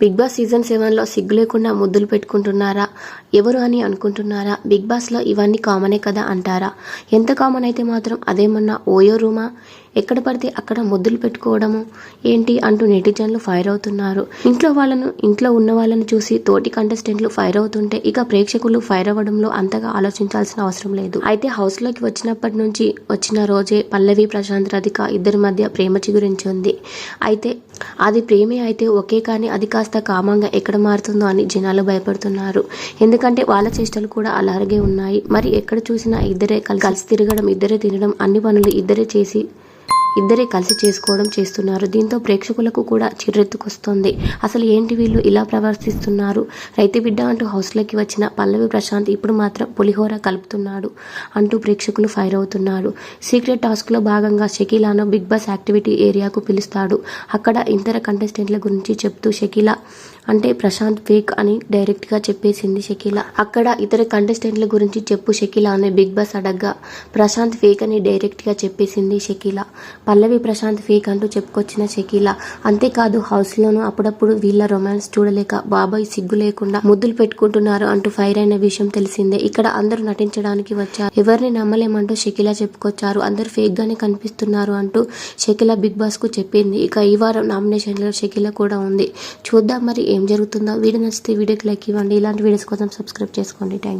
Big boss season సెవెన్లో సిగ్గు లేకుండా ముద్దులు పెట్టుకుంటున్నారా? ఎవరు అని అనుకుంటున్నారా? బిగ్ బాస్లో ఇవన్నీ కామనే కదా అంటారా? ఎంత కామన్ అయితే మాత్రం అదేమన్నా ఓయో రూమా? ఎక్కడ పడితే అక్కడ ముద్దులు పెట్టుకోవడము ఏంటి అంటూ నెటిజన్లు ఫైర్ అవుతున్నారు. ఇంట్లో వాళ్ళను ఇంట్లో ఉన్న వాళ్ళని చూసి తోటి కంటెస్టెంట్లు ఫైర్ అవుతుంటే ఇక ప్రేక్షకులు ఫైర్ అవ్వడంలో అంతగా ఆలోచించాల్సిన అవసరం లేదు. అయితే హౌస్లోకి వచ్చినప్పటి నుంచి వచ్చిన రోజే పల్లవి ప్రశాంత్ రధిక ఇద్దరి మధ్య ప్రేమ చిగురించింది అయితే అది ప్రేమే అయితే ఒకే కానీ అది కాస్త కామంగా ఎక్కడ మారుతుందో అని జనాలు భయపడుతున్నారు. ఎందుకంటే వాళ్ళ చేష్టలు కూడా అలాగే ఉన్నాయి. మరి ఎక్కడ చూసినా ఇద్దరే కలిసి తిరగడం ఇద్దరే తినడం అన్ని పనులు ఇద్దరే చేసి ఇద్దరే కలిసి చేసుకోవడం చేస్తున్నారు. దీంతో ప్రేక్షకులకు కూడా చిర్రెత్తుకొస్తుంది. అసలు ఏంటి వీళ్ళు ఇలా ప్రవర్తిస్తున్నారు? రైతు బిడ్డ అంటూ హౌస్లోకి వచ్చిన పల్లవి ప్రశాంత్ ఇప్పుడు మాత్రం పులిహోర కలుపుతున్నాడు అంటూ ప్రేక్షకులు ఫైర్ అవుతున్నారు. సీక్రెట్ టాస్క్లో భాగంగా షకీలాను బిగ్ బాస్ యాక్టివిటీ ఏరియాకు పిలుస్తాడు. అక్కడ ఇతర కంటెస్టెంట్ల గురించి చెప్తూ షకీలా అంటే ప్రశాంత్ ఫేక్ అని డైరెక్ట్గా చెప్పేసింది షకీల. అక్కడ ఇతర కంటెస్టెంట్ల గురించి చెప్పు షకీల అనే బిగ్ బాస్ అడగ్గా ప్రశాంత్ ఫేక్ అని డైరెక్ట్గా చెప్పేసింది షకీల. పల్లవి ప్రశాంత్ ఫేక్ అంటూ చెప్పుకొచ్చిన షకీల. అంతేకాదు హౌస్ లోను అప్పుడప్పుడు వీళ్ళ రొమాన్స్ చూడలేక బాబాయ్ సిగ్గు లేకుండా ముద్దులు పెట్టుకుంటున్నారు అంటూ ఫైర్ అయిన విషయం తెలిసిందే. ఇక్కడ అందరూ నటించడానికి వచ్చారు. ఎవరిని నమ్మలేమంటూ షకీల చెప్పుకొచ్చారు. అందరూ ఫేక్ గానే కనిపిస్తున్నారు అంటూ షకీల బిగ్ బాస్కు చెప్పింది. ఇక ఈ వారం నామినేషన్లో షకీల కూడా ఉంది. చూద్దాం మరి ఏం జరుగుతుందో. వీడియో నచ్చితే వీడియోకి లైక్ ఇవ్వండి. ఇలాంటి వీడియోస్ కోసం సబ్స్క్రైబ్ చేసుకోండి. Thank you